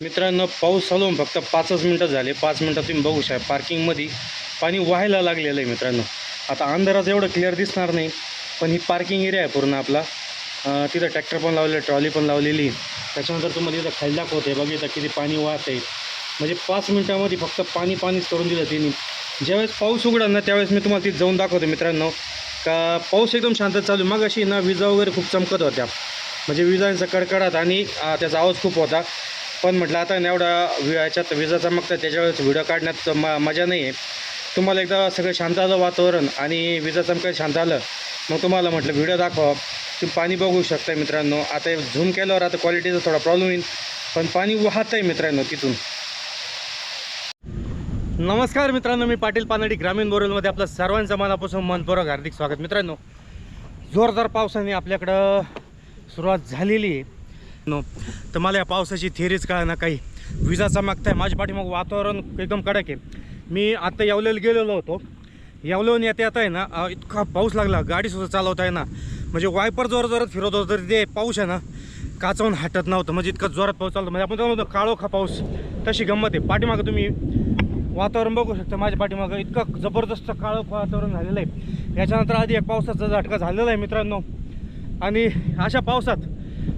मित्रांनो पाऊस चालू फक्त पाचच मिनटं झाले. पाच मिनटात तुम्ही बघू शकता. पार्किंगमध्ये पाणी व्हायला लागलेलं आहे मित्रांनो. आता अंधाराचं एवढं क्लिअर दिसणार नाही. पण ही पार्किंग एरिया आहे पूर्ण आपला. तिथं ट्रॅक्टर पण लावलेलं ट्रॉली पण लावलेली त्याच्यानंतर तुम्हाला इथं खाली दाखवते बघ इथं किती पाणी वाहत आहे म्हणजे पाच मिनटामध्ये फक्त पाणी पाणीच करून दिलं तिने ज्यावेळेस पाऊस उघडा ना त्यावेळेस मी तुम्हाला तिथे जाऊन दाखवतो मित्रांनो. का पाऊस एकदम शांत चालू मग अशी ना विजा वगैरे खूप चमकत होत्या. म्हणजे विजांचा कडकडाट आणि त्याचा आवाज खूप होता. पण म्हटलं आता एवढा वि- याच्यात विजा चमकतात त्याच्यावेळेस व्हिडिओ काढण्यात म मजा नाही आहे तुम्हाला एकदा सगळं शांत आलं वातावरण आणि विजा चमकायला शांत आलं मग तुम्हाला म्हटलं व्हिडिओ दाखवा. तुम्ही पाणी बघू शकता मित्रांनो. आता झूम केल्यावर आता क्वालिटीचा थोडा प्रॉब्लेम येईल पण पाणी वाहत आहे मित्रांनो तिथून. नमस्कार मित्रांनो मी पाटील पानडी ग्रामीण बोरेलमध्ये आपलं सर्वांचं मनापासून मनपूर्वक हार्दिक स्वागत मित्रांनो. जोरदार पावसाने आपल्याकडं सुरुवात झालेली आहे. नो. तर मला या पावसाची थेरीच कळा ना काही विजा चमकत आहे माझ्या पाठीमाग वातावरण एकदम कडक आहे. मी आत्ता येवलेला गेलेलो होतो. येवलेहून येता आता आहे ना इतका पाऊस लागला. गाडीसुद्धा चालवता आहे ना म्हणजे वायपर जोर जोरात फिरत होतं तरी ते पाऊस आहे ना काचवून हटत नव्हतं. म्हणजे इतका जोरात पाऊस चालतो. म्हणजे आपण म्हणतो काळोखा पाऊस. तशी गंमत आहे. पाठीमागं तुम्ही वातावरण बघू शकता. माझ्या पाठीमागं इतकं जबरदस्त काळोख वातावरण झालेलं आहे. याच्यानंतर आधी एक पावसाचा झटका झालेला आहे मित्रांनो. आणि अशा पावसात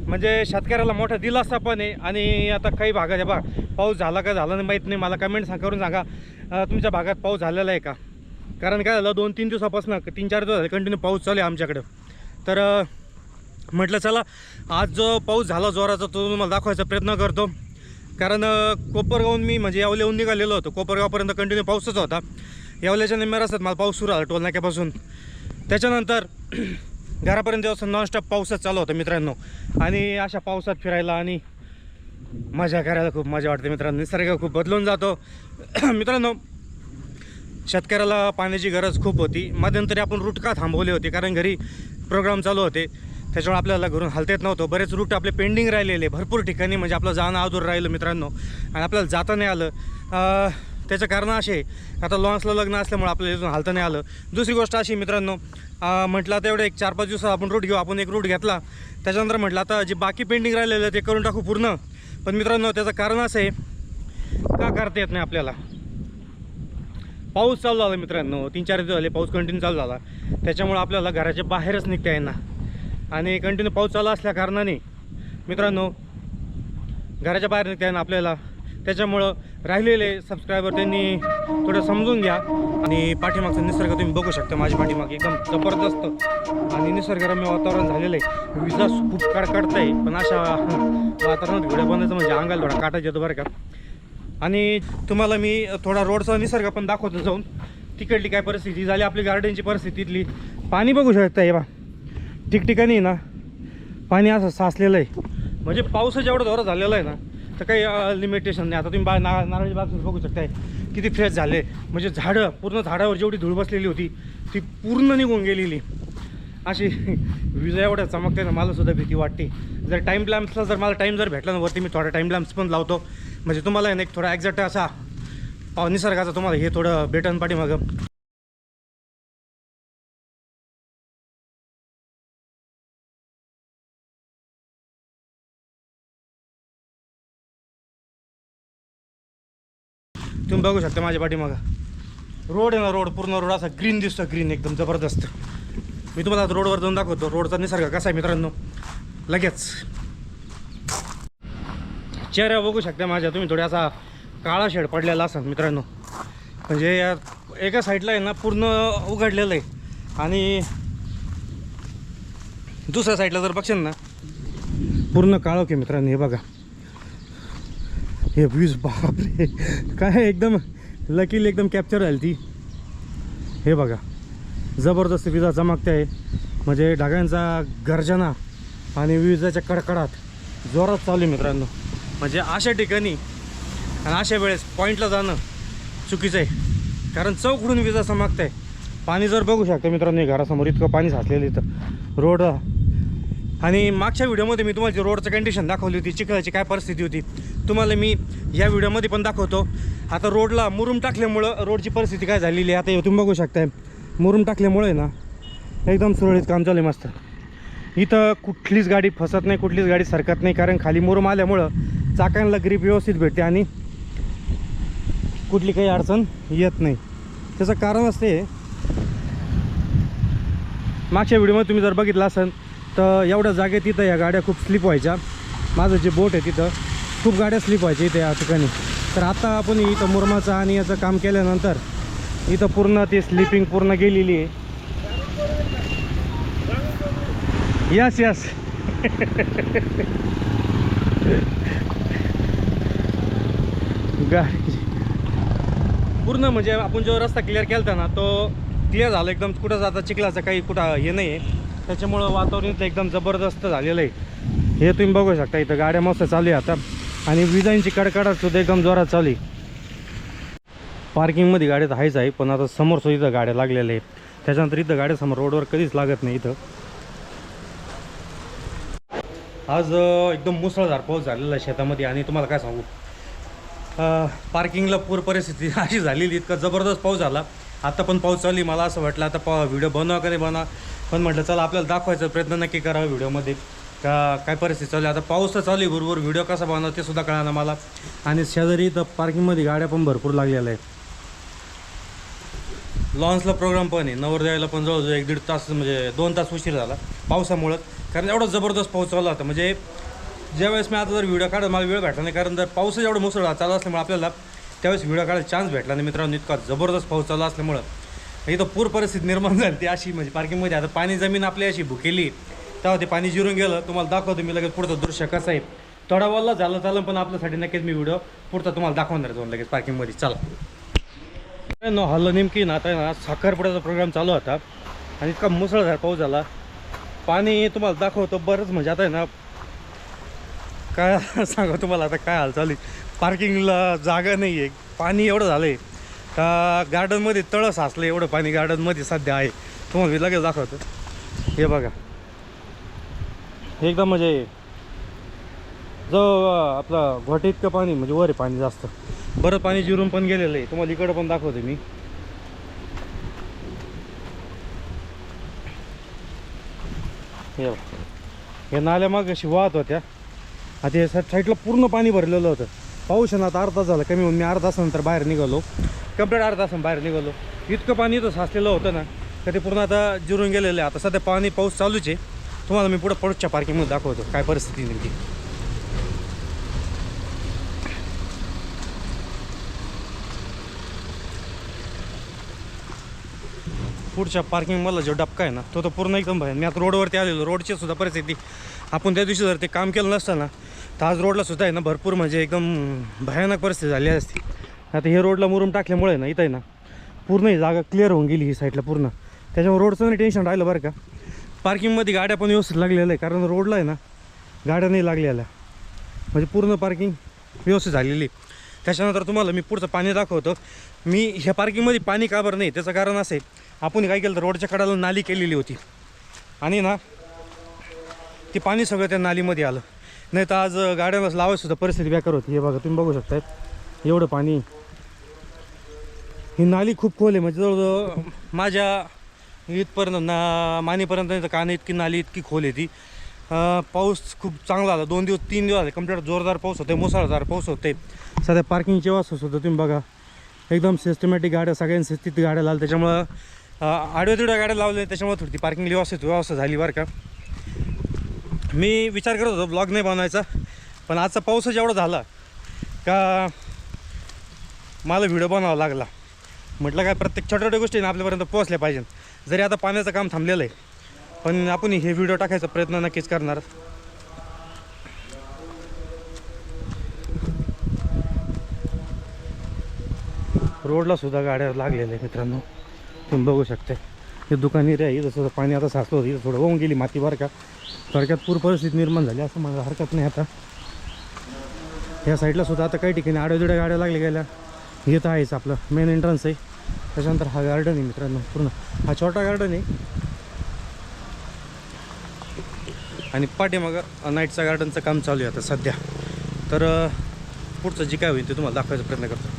म्हणजे शेतकऱ्याला मोठा दिलासा पण आहे आणि आता काही भागात आहे बा पाऊस झाला का झाला नाही माहीत नाही. मला कमेंट सांग करून सांगा. तुमच्या भागात पाऊस झालेला आहे का? कारण काय झालं दोन तीन दिवसापासून तीन चार दिवस झाले कंटिन्यू पाऊस चालू आहे आमच्याकडं. तर म्हटलं चला आज जो पाऊस झाला जोराचा तो तुम्हाला दाखवायचा प्रयत्न करतो. कारण अं, कोपरगावून मी म्हणजे यावल्याहून निघालेलो होतो. कोपरगावपर्यंत कंटिन्यू पाऊसच होता. यावल्याच्या निम्म्या रस्त्यात मला पाऊस सुरू आला टोलनाक्यापासून. त्याच्यानंतर घरापर्यंत असं नॉनस्टॉप पाऊसच चालू होता मित्रांनो. आणि अशा पावसात फिरायला आणि मजा करायला खूप मजा वाटते मित्रांनो. निसर्ग खूप बदलून जातो. मित्रांनो शेतकऱ्याला पाण्याची गरज खूप होती. मध्यंतरी आपण रूट का थांबवले होते? कारण घरी प्रोग्राम चालू होते. त्याच्यामुळे आपल्याला घरून हलता येत नव्हतं. बरेच रूट आपले पेंडिंग राहिलेले. भरपूर ठिकाणी म्हणजे आपलं जाणं अधूर राहिलं मित्रांनो. आणि आपल्याला जाता नाही आलं. त्याचं कारण असे आता लॉन्सला लग्न असल्यामुळे आपल्याला इथून हालता नाही आलं. दुसरी गोष्ट अशी मित्रांनो म्हटलं आता एवढं एक चार पाच दिवसात आपण रूट घेऊ. आपण एक रूट घेतला. त्याच्यानंतर म्हटलं आता जे बाकी पेंडिंग राहिलेलं ते करून टाकू पूर्ण. पण मित्रांनो त्याचं कारण असं आहे का करता येत नाही आपल्याला? पाऊस चालू झाला मित्रांनो. तीन चार दिवस झाले पाऊस कंटिन्यू चालू झाला. त्याच्यामुळे आपल्याला घराच्या बाहेरच निघता येईना. आणि कंटिन्यू पाऊस चालू असल्या कारणाने मित्रांनो घराच्या बाहेर निघता येणार आपल्याला. त्याच्यामुळं राहिलेले सबस्क्रायबर त्यांनी थोडं समजून घ्या. आणि पाठीमागचा निसर्ग तुम्ही बघू शकता. माझ्या पाठीमागे एकदम जबरदस्त आणि निसर्गरम्य वातावरण झालेलं आहे. विजा खूप कडकडत आहे पण अशा वातावरणात व्हिडिओ बनायचं म्हणजे अंगाला थोडा काटा येतो बरं का. आणि तुम्हाला मी थोडा रोडचा निसर्ग पण दाखवतो जाऊन. तिकडली काय परिस्थिती झाली? आपली गार्डनची परिस्थितीतली पाणी बघू शकता हे बा. ठिकठिकाणी ना. पाणी असं साचलेलं आहे. म्हणजे पाऊस जेवढं जोरात झालेला आहे ना. तर काही लिमिटेशन नाही. आता तुम्ही बा ना नारळी बाग बघू शकताय किती फ्रेश झाले. म्हणजे झाडं पूर्ण झाडावर जेवढी धूळ बसलेली होती ती पूर्ण निघून गेलेली. अशी विजा एवढ्या चमकते ना मला सुद्धा भीती वाटते. जर टाईम लॅम्प्सला जर मला टाईम जर भेटला ना वरती मी थोडा टाईम लॅम्प्स पण लावतो. म्हणजे तुम्हाला ना एक थोडा ॲक्झॅक्ट असा निसर्गाचा तुम्हाला हे थोडं भेटन पाठीमागं तुम्ही बघू शकता माझ्या पाठीमागं. रोड आहे ना रोड पूर्ण रोड असा ग्रीन दिसतो ग्रीन एकदम जबरदस्त. मी तुम्हाला आता रोडवर जाऊन दाखवतो. रोडचा निसर्ग कसा आहे मित्रांनो? लगेच. चेहरा बघू शकता माझ्या. तुम्ही थोडा असा काळा शेड पडलेला असाल मित्रांनो. म्हणजे या एका साईडला आहे ना पूर्ण उघडलेलं आहे. आणि दुसऱ्या साईडला जर बघशाल ना पूर्ण काळोख की मित्रांनो हे बघा. हे व्ह्यूज बापरे काय एकदम लकीली एकदम कॅप्चर झाली ती. हे बघा जबरदस्त विजा चमकते आहे. म्हणजे ढगांचा गर्जना आणि विजाच्या कडकडात जोरात चालू आहे मित्रांनो. म्हणजे अशा ठिकाणी आणि अशा वेळेस पॉईंटला जाणं चुकीचं आहे. कारण चौकडून विजा चमकत आहे. पाणी जर बघू शकता मित्रांनो घरासमोर इतकं पाणी साचलेलं इथं. रोड आणि मागच्या व्हिडिओमध्ये मी तुम्हाला जी रोडचं कंडिशन दाखवली होती चिखलाची काय परिस्थिती होती तुम्हाला मी या व्हिडिओमध्ये पण दाखवतो. आता रोडला मुरुम टाकल्यामुळं रोडची परिस्थिती काय झालेली आहे आता हे तुम्ही बघू शकताय. मुरुम टाकल्यामुळे ना एकदम सुरळीत काम चालू आहे मस्त. इथं कुठलीच गाडी फसत नाही कुठलीच गाडी सरकत नाही कारण खाली मुरुम आल्यामुळं चाकांना ग्रीप व्यवस्थित भेटते आणि कुठली काही अडचण येत नाही. त्याचं कारण असते मागच्या व्हिडिओमध्ये तुम्ही जर बघितलं असेल तर एवढ्या जागेत तिथं या गाड्या खूप स्लिप व्हायच्या. माझं जे बोट आहे तिथं खूप गाड्या स्लिप व्हायच्या इथे या ठिकाणी. तर आता आपण इथं मुरमाचं आणि याचं काम केल्यानंतर इथं पूर्ण ती स्लिपिंग पूर्ण गेलेली आहे. यस यस गाडी. पूर्ण म्हणजे आपण जो रस्ता क्लिअर केला ना तो क्लिअर झाला एकदम. कुठं जाता चिखलाचं काही कुठं हे नाही आहे त्याच्यामुळं वातावरण एकदम जबरदस्त झालेलं आहे. हे तुम्ही बघू शकता इथं गाड्या मस्त चालू आहे आता. आणि विजांची कडकडाट सुद्धा एकदम जोरात चालू पार्किंगमध्ये गाड्या तर आहेच आहे पण आता समोर सुद्धा इथं गाड्या लागलेल्या आहेत. त्याच्यानंतर इथं गाड्या समोर रोडवर कधीच लागत नाही इथं. आज एकदम मुसळधार पाऊस झालेला आहे शेतामध्ये आणि तुम्हाला काय सांगू? पार्किंगला पूर परिस्थिती अशी झालेली इतका जबरदस्त पाऊस झाला. आता पण पाऊस चालली मला असं वाटलं आता पा व्हिडिओ बनवा का नाही बनवा. पण म्हटलं चला आपल्याला दाखवायचा प्रयत्न नक्की करावा व्हिडिओमध्ये का काय परिस्थिती चालू आहे आता पाऊस तर चालू आहे बरोबर व्हिडिओ कसा बनवा ते सुद्धा कळणार मला. आणि शेजारी इथं पार्किंगमध्ये गाड्या पण भरपूर लागलेल्या आहेत. लॉन्सला प्रोग्राम पण आहे. नवरदेवाला पण जवळजवळ एक दीड तास म्हणजे दोन तास उशीर झाला पावसामुळं. कारण एवढा जबरदस्त पाऊस चालला होता. म्हणजे ज्यावेळेस मी आता जर व्हिडिओ काढत मला वेळ भेटला नाही. कारण जर पाऊसच एवढं मुसळधार चालू असल्यामुळे आपल्याला त्यावेळेस व्हिडिओ काढायला चान्स भेटला नाही. मित्रांनो इतका जबरदस्त पाऊस चालू असल्यामुळं. इथं पूर परिस्थिती निर्माण झाली ती अशी. म्हणजे पार्किंगमध्ये आता पाणी जमीन आपली अशी भुकेली. तेव्हा ते पाणी जिरून गेलं. तुम्हाला दाखवतो मी लगेच पुढचं दृश्य कसं आहे. थोडा वल्ला झालं चाललं पण आपल्यासाठी नक्कीच मी व्हिडिओ पुढचा तुम्हाला दाखवणार जाऊन लगेच पार्किंगमध्ये चला. नो हल्लो नेमकी ना आता ना साखरपुड्याचा प्रोग्राम चालू होता. आणि इतका मुसळधार पाऊस झाला. पाणी तुम्हाला दाखवतो बरंच म्हणजे आता आहे ना काय सांगा तुम्हाला आता काय हाल चालू आहे. पार्किंगला जागा नाही आहे पाणी एवढं झालं आहे का गार्डनमध्ये तळं साचलं एवढं पाणी गार्डनमध्ये सध्या आहे. तुम्हाला मी लगेच दाखवतो. हे बघा. एकदम म्हणजे जो आपला घोटे इतकं पाणी म्हणजे वर आहे पाणी जास्त. बरं पाणी जिरून पण गेलेलं आहे. तुम्हाला इकडं पण दाखवते मी. हे बघा. नाल्या मग अशी वाहत होत्या. आता या साईडला पूर्ण पाणी भरलेलं होतं. पाऊस आहे ना आता अर्धा झाला. कमी होऊन मी अर्धा तासानंतर बाहेर निघालो. कंप्लीट अर्धा तासानं बाहेर निघालो. इतकं पाणी इथं साचलेलं होतं ना तर ते पूर्ण आता जिरून गेलेलं आहे. आता सध्या पाणी पाऊस चालूच आहे. तुम्हाला मी पुढं पडूच्या पार्किंगमध्ये दाखवतो काय परिस्थिती नेमकी. पुढच्या पार्किंगमधला जो डबका आहे ना तो तर पूर्ण एकदम भयान मी आता रोडवरती आलेलो रोडची सुद्धा परिस्थिती. आपण त्या दिवशी जर ते काम केलं नसतं ना तर आज रोडला सुद्धा आहे ना भरपूर म्हणजे एकदम भयानक परिस्थिती झाली असती. आता हे रोडला मुरून टाकल्यामुळे ना इथं आहे ना पूर्ण ही जागा क्लिअर होऊन गेली ही साईडला पूर्ण. त्याच्यामुळे रोडचं नाही टेन्शन राहिलं बरं का. पार्किंगमध्ये गाड्या पण व्यवस्थित लागलेल्या आहे कारण रोडला आहे ना गाड्या नाही लागलेल्या. म्हणजे पूर्ण पार्किंग व्यवस्थित झालेली त्याच्यानंतर तुम्हाला मी पुढचं पाणी दाखवतो. मी ह्या पार्किंगमध्ये पाणी का बरं नाही त्याचं कारण असं आहे आपण काय केलं तर रोडच्या कडाला नाली केलेली होती. आणि ना ते पाणी सगळं त्या नालीमध्ये आलं. नाही तर आज गाड्यांना लावायची सुद्धा परिस्थिती बेकार होती. हे बघा तुम्ही बघू शकताय. एवढं पाणी. ही नाली खूप खोल आहे म्हणजे जवळजवळ माझ्या इथपर्यंत ना मानेपर्यंत नाही तर कान इतकी नाली इतकी खोल आहे ती. पाऊस खूप चांगला आला. दोन दिवस तीन दिवस आले. कंप्लीट जोरदार पाऊस होते मुसळधार पाऊस होते सध्या पार्किंगची व्यवस्था सुद्धा तुम्ही बघा. एकदम सिस्टमॅटिक गाड्या सगळ्यांनी स्थितीत गाड्या लावल्या. त्याच्यामुळं आडव्या तिडव्या गाड्या लावल्या त्याच्यामुळे थोडी पार्किंग व्यवस्थित व्यवस्था झाली बरं का. मी विचार करत होतो ब्लॉग नाही बनवायचा. पण आजचा पाऊसच एवढा झाला का मला व्हिडिओ बनवावा लागला. म्हटलं काय प्रत्येक छोट्या छोट्या गोष्टी आपल्यापर्यंत पोहोचल्या पाहिजे जरी आता पाण्याचं काम थांबलेलं आहे पण आपण हे व्हिडिओ टाकायचा प्रयत्न नक्कीच करणार. रोडला सुद्धा गाड्या लागलेल्या आहेत मित्रांनो. तुम्ही बघू शकता हे दुकान एरिया आहे पाणी आता साचलं होतं थोडं होऊन गेली माती बरं का. थोडक्यात पूर परिस्थिती निर्माण झाली असं मला हरकत नाही आता. ह्या साईडला सुद्धा आता काही ठिकाणी आड्याजुड्या गाड्या लागल्या गेल्या. हे तर आहेच आपलं मेन एंट्रन्स आहे. त्याच्यानंतर हा गार्डन आहे मित्रांनो पूर्ण. हा छोटा गार्डन आहे. आणि पाठीमागं नाईटचा गार्डनचं काम चालू आहे आता सध्या. तर पुढचं जे काय होईल ते तुम्हाला दाखवायचा प्रयत्न करतो.